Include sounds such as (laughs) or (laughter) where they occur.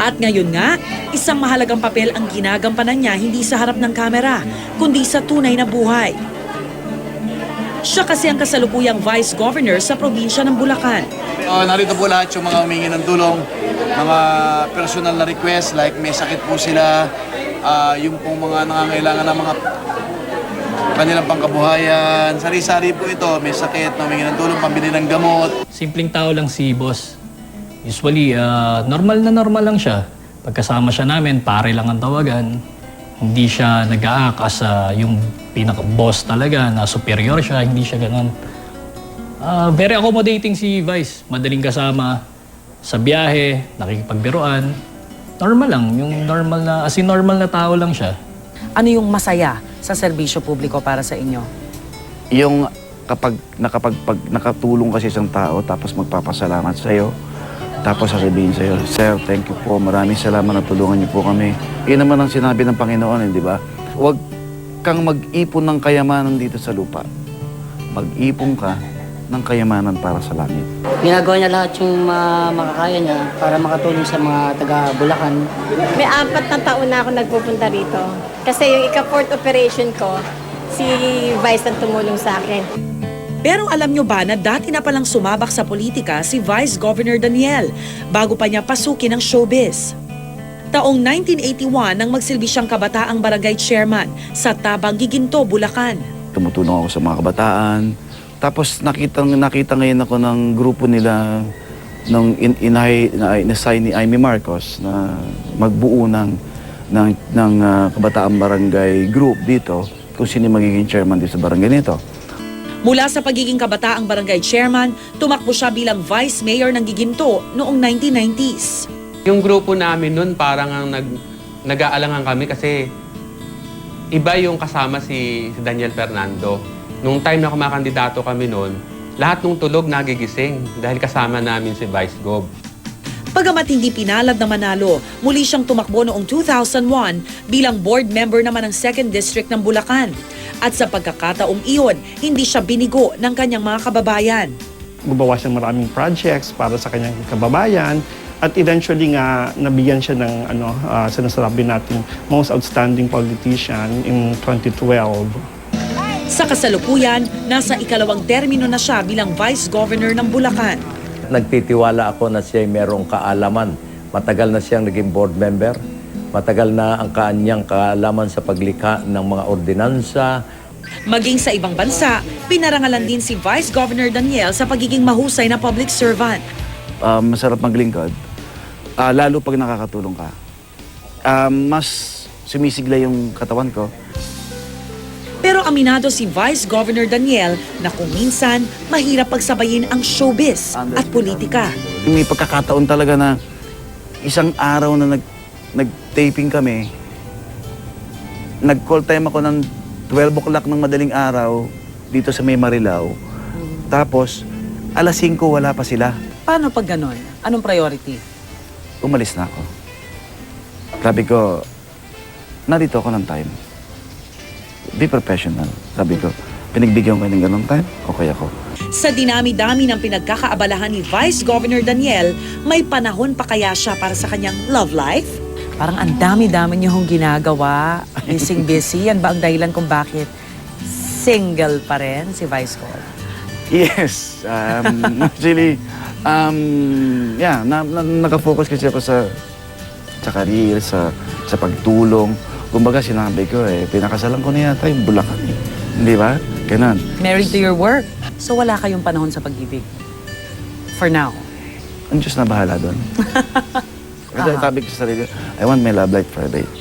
At ngayon nga, isang mahalagang papel ang ginagampanan niya hindi sa harap ng kamera, kundi sa tunay na buhay. Siya kasi ang kasalukuyang Vice Governor sa probinsya ng Bulacan. Uh, narito po lahat yung mga humingi ng tulong, mga personal na request like may sakit po sila, ah, yung pong mga nangangailangan ng mga kanilang pangkabuhayan. Sari-sari po ito, may sakit, humingi ng tulong, pambili ng gamot. Simpleng tao lang si boss. Usually, ah, normal na normal lang siya. Pagkasama siya namin, pare lang ang tawagan. Hindi siya nag-aak as ah, yung pinaka-boss talaga, na superior siya, hindi siya ganun. Ah, very accommodating si Vice. Madaling kasama sa biyahe, nakikipagbiruan. Normal lang, yung normal na, as in normal na tao lang siya. Ano yung masaya sa serbisyo publiko para sa inyo? yung kapag nakapag pag nakatulong kasi isang tao tapos magpapasalamat sa iyo tapos sasabihin sa iyo, Sir, thank you po. Maraming salamat na tulungan niyo po kami. Yun naman ang sinabi ng Panginoon, eh, di ba? Huwag kang mag-ipon ng kayamanan dito sa lupa. Mag-ipon ka ng kayamanan para sa langit. Ginagawa niya lahat yung ma- makakaya niya para makatulong sa mga taga Bulacan. May apat na taon na ako nagpupunta rito. Kasi yung ika-fourth operation ko, si Vice ang tumulong sa akin. Pero alam nyo ba na dati na palang sumabak sa politika si Vice Governor Daniel bago pa niya pasukin ang showbiz. Taong 1981 nang magsilbi siyang kabataang barangay chairman sa Tabang Giginto, Bulacan. Tumutulong ako sa mga kabataan. Tapos nakita, nakita ngayon ako ng grupo nila nung in, inay, na, inassign ni Amy Marcos na magbuo ng, ng, ng ah, kabataan barangay group dito kung sino magiging chairman dito sa barangay nito. Mula sa pagiging kabataang barangay chairman, tumakbo siya bilang vice mayor ng Giginto noong 1990s. Yung grupo namin nun parang ang nag, nag-aalangan kami kasi iba yung kasama si, si Daniel Fernando. Nung time na kumakandidato kami nun, lahat ng tulog nagigising dahil kasama namin si Vice Gov. Pagamat hindi pinalad na manalo, muli siyang tumakbo noong 2001 bilang board member naman ng 2nd District ng Bulacan. At sa pagkakataong iyon, hindi siya binigo ng kanyang mga kababayan. gumawa siya ng maraming projects para sa kanyang kababayan at eventually nga nabigyan siya ng ano uh, sinasabi nating most outstanding politician in 2012. Sa kasalukuyan, nasa ikalawang termino na siya bilang Vice Governor ng Bulacan. Nagtitiwala ako na siya merong kaalaman. Matagal na siyang naging board member. Matagal na ang kanyang kaalaman sa paglikha ng mga ordinansa, Maging sa ibang bansa, pinarangalan din si Vice Governor Daniel sa pagiging mahusay na public servant. Ah, masarap maglingkod, Ah, lalo pag nakakatulong ka. Ah, mas sumisigla yung katawan ko. Aminado si Vice Governor Daniel na kung minsan mahirap pagsabayin ang showbiz at politika. May pagkakataon talaga na isang araw na nag, nag-taping kami, nag-call time ako ng 12 o'clock ng madaling araw dito sa May Marilao. Tapos, alas 5 wala pa sila. Paano pag ganon? Anong priority? Umalis na ako. Sabi ko, narito ako ng time. Be professional. Sabi ko, pinagbigyan ko ng ganong time, okay ako. Sa dinami-dami ng pinagkakaabalahan ni Vice Governor Daniel, may panahon pa kaya siya para sa kanyang love life? Parang ang dami-dami niyo hong ginagawa. Busy-busy. Yan ba ang dahilan kung bakit single pa rin si Vice Gov? Yes. Um, (laughs) actually, um, yeah, na, na, nakafocus kasi ako sa sa career, sa, sa pagtulong. Kumbaga sinabi ko eh, pinakasalan ko na yata yung Bulacan eh. Hindi ba? Ganon. Married to your work. So wala kayong panahon sa pag-ibig. For now. Ang Diyos na bahala doon. (laughs) Kasi sabi ko sa sarili, I want my love life private.